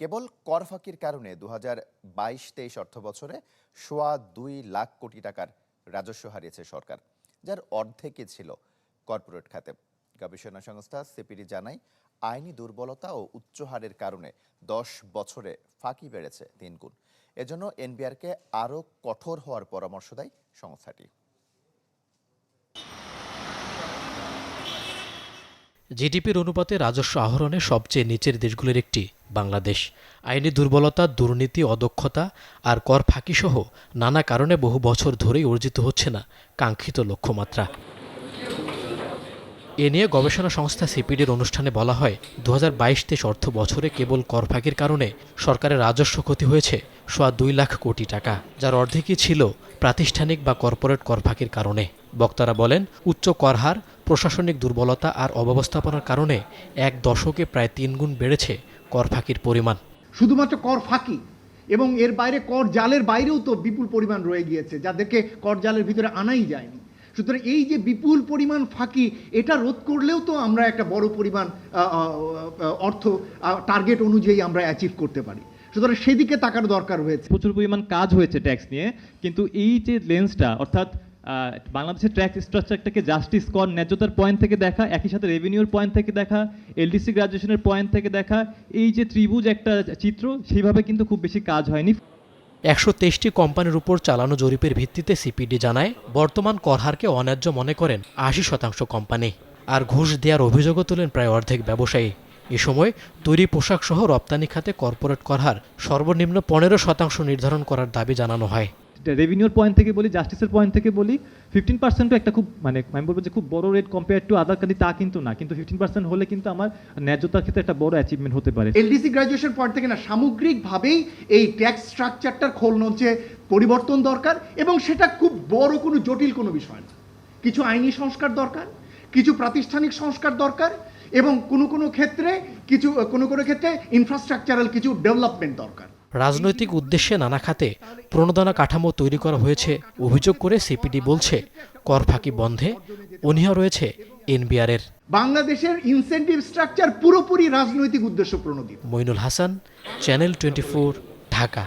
কেবল কর ফাঁকির কারণে দু হাজার বাইশ তেইশ অর্থ বছরে সোয়া দুই লাখ কোটি টাকার রাজস্ব হারিয়েছে সরকার, যার অর্ধেকই ছিল কর্পোরেট খাতে। গবেষণা সংস্থা সিপিডি জানায়, আইনি দুর্বলতা ও উচ্চ হারের কারণে দশ বছরে ফাঁকি বেড়েছে তিন গুণ এজন্য এনবিআরকে আরও কঠোর হওয়ার পরামর্শ দেয় সংস্থাটি। জিডিপির অনুপাতে রাজস্ব আহরণে সবচেয়ে নিচের দেশগুলির একটি, বাংলাদেশ। আইনি দুর্বলতা, দুর্নীতি, অদক্ষতা আর কর ফাঁকিসহ নানা কারণে বহু বছর ধরেই অর্জিত হচ্ছে না কাঙ্ক্ষিত লক্ষ্যমাত্রা। এ নিয়ে গবেষণা সংস্থা সিপিডির অনুষ্ঠানে বলা হয় দু হাজার বাইশ তেইশ অর্থ বছরে কেবল কর ফাঁকির কারণে সরকারের রাজস্ব ক্ষতি হয়েছে সোয়া দুই লাখ কোটি টাকা, যার অর্ধেকই ছিল প্রাতিষ্ঠানিক বা কর্পোরেট কর ফাঁকির কারণে। বক্তারা বলেন, উচ্চ কর হার প্রশাসনিক দুর্বলতা আর অব্যবস্থাপনার কারণে এক দশকে প্রায় তিনগুণ বেড়েছে কর ফাঁকির পরিমাণ। শুধুমাত্র কর ফাঁকি এবং এর বাইরে কর জালের বাইরেও তো বিপুল পরিমাণ রয়ে গিয়েছে যাদেরকে কর জালের ভিতরে আনাই যায়নি। সুতরাং এই যে বিপুল পরিমাণ ফাঁকি এটা রোধ করলেও তো আমরা একটা বড় পরিমাণ অর্থ টার্গেট অনুযায়ী আমরা অ্যাচিভ করতে পারি। সুতরাং সেদিকে তাকার দরকার হয়েছে। প্রচুর পরিমাণ কাজ হয়েছে ট্যাক্স নিয়ে কিন্তু এই যে লেন্সটা অর্থাৎ বাংলাদেশের ট্যাক্স স্ট্রাকচারটাকে জাস্টিস কর, ন্যায্যতার পয়েন্ট থেকে দেখা, একই সাথে রেভিনিউর পয়েন্ট থেকে দেখা এলডিসি গ্রাজুয়েশনের পয়েন্ট থেকে দেখা। এই যে ত্রিভুজ একটা চিত্র, সেইভাবে কিন্তু খুব বেশি কাজ হয়নি। একশো তেইশটি কোম্পানির উপর চালানো জরিপের ভিত্তিতে সিপিডি জানায়, বর্তমান করহারকে অন্যায্য মনে করেন আশি শতাংশ কোম্পানি। আর ঘুষ দেওয়ার অভিযোগও তোলেন প্রায় অর্ধেক ব্যবসায়ী। এ সময় তৈরি পোশাক সহ রপ্তানি খাতে কর্পোরেট করহার সর্বনিম্ন পনেরো শতাংশ নির্ধারণ করার দাবি জানানো হয়। রেভিনিউর পয়েন্ট থেকে বলি জাস্টিসের পয়েন্ট থেকে বলি ফিফটিন পার্সেন্টও একটা খুব মানে আমি বলব যে খুব বড় rate compare to other country তা কিন্তু না। কিন্তু ফিফটিন পার্সেন্ট হলে কিন্তু আমার ন্যায্যতার ক্ষেত্রে একটা বড় অ্যাচিভমেন্ট হতে পারে। এলডিসি গ্র্যাজুয়েশন পয়েন্ট থেকে না, সামগ্রিকভাবেই এই ট্যাক্স স্ট্রাকচারটার খোল হচ্ছে পরিবর্তন দরকার, এবং সেটা খুব বড় কোনো জটিল কোনো বিষয় না। কিছু আইনি সংস্কার দরকার, কিছু প্রাতিষ্ঠানিক সংস্কার দরকার, এবং কোনো কোনো ক্ষেত্রে কিছু, কোনো কোনো ক্ষেত্রে ইনফ্রাস্ট্রাকচারাল কিছু ডেভেলপমেন্ট দরকার। রাজনৈতিক উদ্দেশ্যে নানা খাতে প্রণোদনা কাঠামো তৈরি করা হয়েছে অভিযোগ করে সিপিডি বলছে কর ফাঁকি বন্ধে অনীহা রয়েছে এনবিআরের। বাংলাদেশের ইনসেন্টিভ স্ট্রাকচার পুরোপুরি রাজনৈতিক উদ্দেশ্য প্রণোদিত। Moinul Hasan channel twenty Dhaka.